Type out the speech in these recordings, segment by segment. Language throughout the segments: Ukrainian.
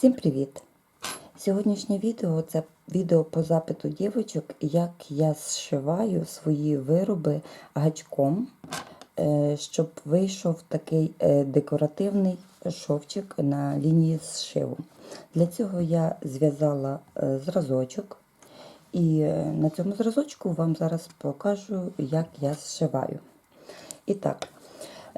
Всім привіт! Сьогоднішнє відео це відео по запиту дівчаток, як я зшиваю свої вироби гачком, е, щоб вийшов такий е, декоративний шовчик на лінії зшиву. Для цього я зв'язала е, зразочок, і на цьому зразочку вам зараз покажу, як я зшиваю. І так,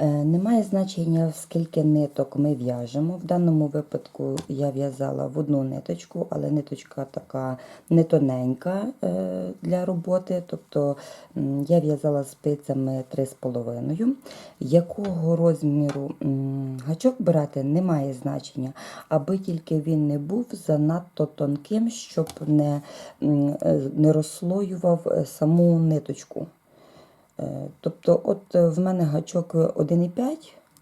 Немає значення, скільки ниток ми в'яжемо. В даному випадку я в'язала в одну ниточку, але ниточка така не тоненька е, для роботи. Тобто я в'язала спицями 3,5. Якого розміру гачок брати, немає значення, аби тільки він не був занадто тонким, щоб не, е, не розслоював е, саму ниточку. Е, Тобто, от е, в мене гачок 1,5,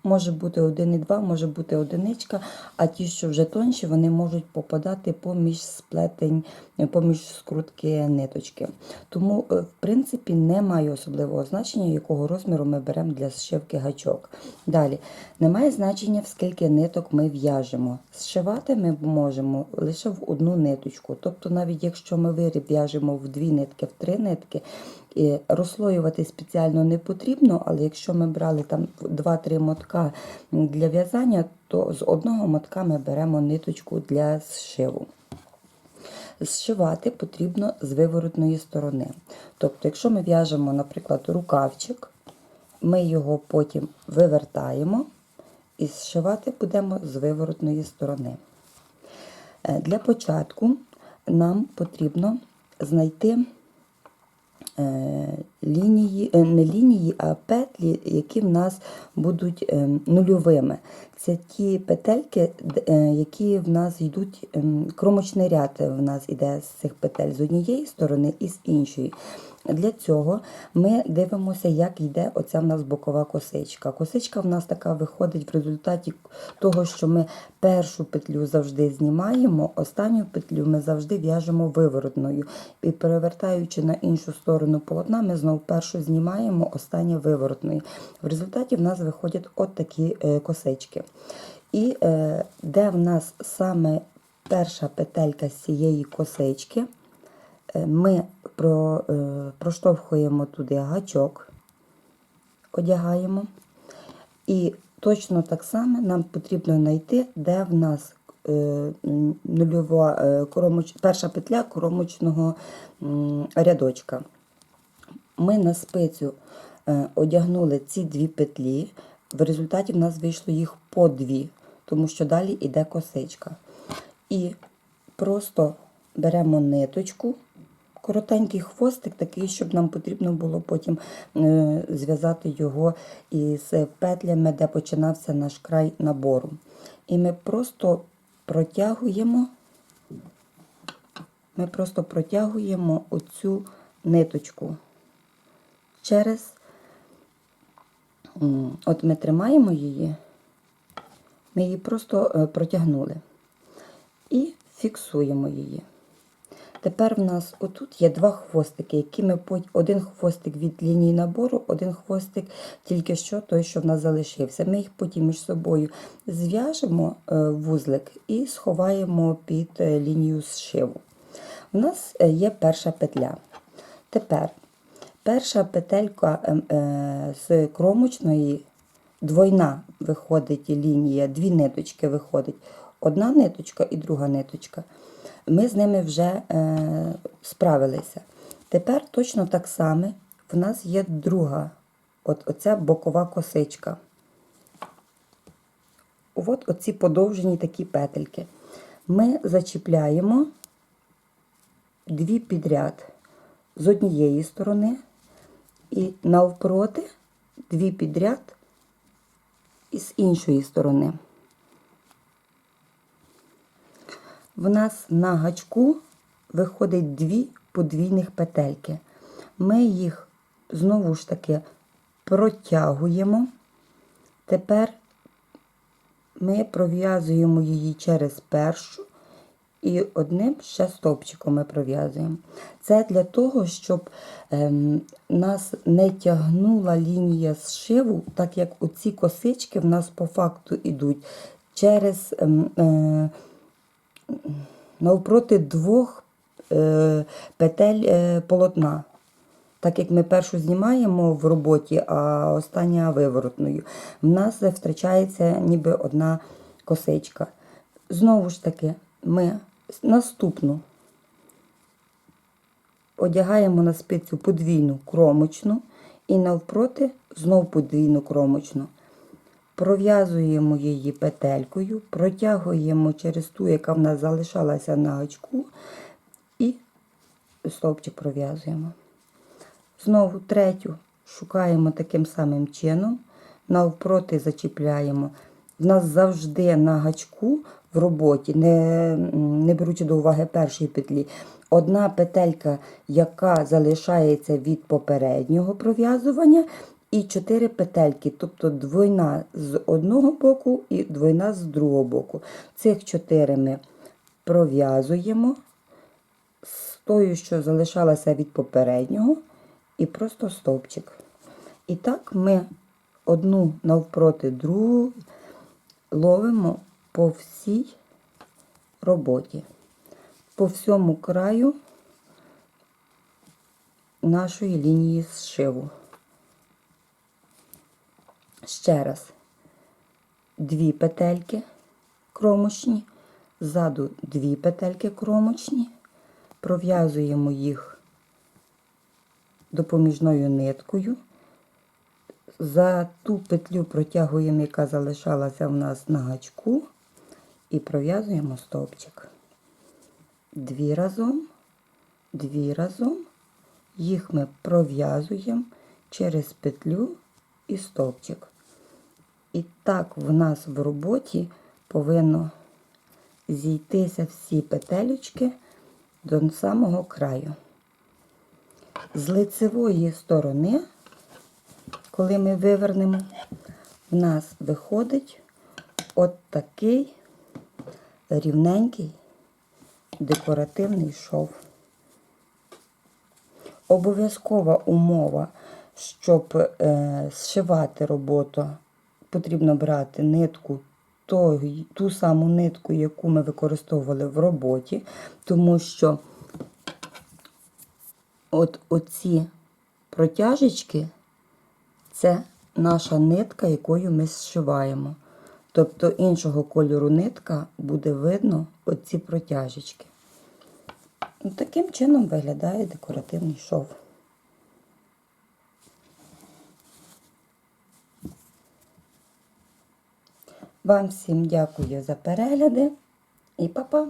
може бути 1,2, може бути одиничка, а ті, що вже тонші, вони можуть попадати поміж сплетень, е, поміж скрутки ниточки. Тому, в принципі, немає особливого значення, якого розміру ми беремо для зшивки гачок. Далі, немає значення, в скільки ниток ми в'яжемо. Зшивати ми можемо лише в одну ниточку. Тобто, навіть якщо ми виріб в'яжемо в дві нитки, в три нитки, і розслоювати спеціально не потрібно, але якщо ми брали там 2-3 мотка для в'язання, то з одного мотка ми беремо ниточку для зшиву. Зшивати потрібно з виворотної сторони. Тобто, якщо ми в'яжемо, наприклад, рукавчик, ми його потім вивертаємо і зшивати будемо з виворотної сторони. Е, Для початку нам потрібно знайти лінії, е, не лінії, а петлі, які в нас будуть е, нульовими. Це ті петельки, е, які в нас йдуть, ем, кромочний ряд в нас іде з цих петель з однієї сторони і з іншої. Для цього ми дивимося, як йде оця в нас бокова косичка. Косичка в нас така виходить в результаті того, що ми першу петлю завжди знімаємо, останню петлю ми завжди в'яжемо виворотною. І перевертаючи на іншу сторону полотна, ми знову першу знімаємо, останнє виворотною. В результаті в нас виходять от такі е, косички. І е, де в нас саме перша петелька з цієї косички, е, ми про, е, проштовхуємо туди гачок, одягаємо. І точно так само нам потрібно знайти, де в нас е, нульова е, кромоч, перша петля кромочного м, рядочка. Ми на спицю е, одягнули ці дві петлі, в результаті в нас вийшло їх по дві, тому що далі йде косичка. І просто беремо ниточку, коротенький хвостик, такий, щоб нам потрібно було потім е, зв'язати його із петлями, де починався наш край набору. І ми просто протягуємо, ми просто протягуємо оцю ниточку через, от ми тримаємо її, ми її просто е, протягнули і фіксуємо її. Тепер в нас отут є два хвостики, які ми один хвостик від лінії набору, один хвостик тільки що той, що в нас залишився. Ми їх потім між собою зв'яжемо е, вузлик і сховаємо під е, лінію зшиву. У нас є перша петля. Тепер перша петелька е, е, з кромочної двойна виходить лінія, дві ниточки виходить. Одна ниточка і друга ниточка. Ми з ними вже е, справилися. Тепер точно так само в нас є друга, от оця бокова косичка. От оці подовжені такі петельки. Ми зачіпляємо дві підряд з однієї сторони і навпроти дві підряд і з іншої сторони. В нас на гачку виходить дві подвійних петельки. Ми їх знову ж таки протягуємо. Тепер ми пров'язуємо її через першу і одним ще стовпчиком ми пров'язуємо. Це для того, щоб ем, нас не тягнула лінія зшиву, так як оці косички в нас по факту йдуть через ем, е, навпроти двох е, петель е, полотна. Так як ми першу знімаємо в роботі, а остання виворотною, в нас втрачається ніби одна косичка. Знову ж таки, ми наступну одягаємо на спицю подвійну кромочну і навпроти знов подвійну кромочну. Пров'язуємо її петелькою, протягуємо через ту, яка в нас залишалася на гачку, і стовпчик пров'язуємо. Знову третю шукаємо таким самим чином, навпроти зачіпляємо. В нас завжди на гачку в роботі, не, не беручи до уваги першої петлі, одна петелька, яка залишається від попереднього пров'язування, і чотири петельки, тобто двойна з одного боку і двойна з другого боку. Цих чотири ми пров'язуємо з тою, що залишалася від попереднього, і просто стовпчик. І так ми одну навпроти другу ловимо по всій роботі, по всьому краю нашої лінії зшиву. Ще раз. Дві петельки кромочні, ззаду дві петельки кромочні, пров'язуємо їх допоміжною ниткою. За ту петлю протягуємо, яка залишалася в нас на гачку, і пров'язуємо стовпчик. Дві разом, дві разом, їх ми пров'язуємо через петлю і стовпчик. І так в нас в роботі повинно зійтися всі петелечки до самого краю. З лицевої сторони, коли ми вивернемо, в нас виходить от такий рівненький декоративний шов. Обов'язкова умова, щоб е, зшивати роботу, потрібно брати нитку, той, ту саму нитку, яку ми використовували в роботі, тому що от оці протяжечки це наша нитка, якою ми зшиваємо. Тобто іншого кольору нитка буде видно оці протяжечки. Таким чином виглядає декоративний шов. Вам всім дякую за перегляди і па-па!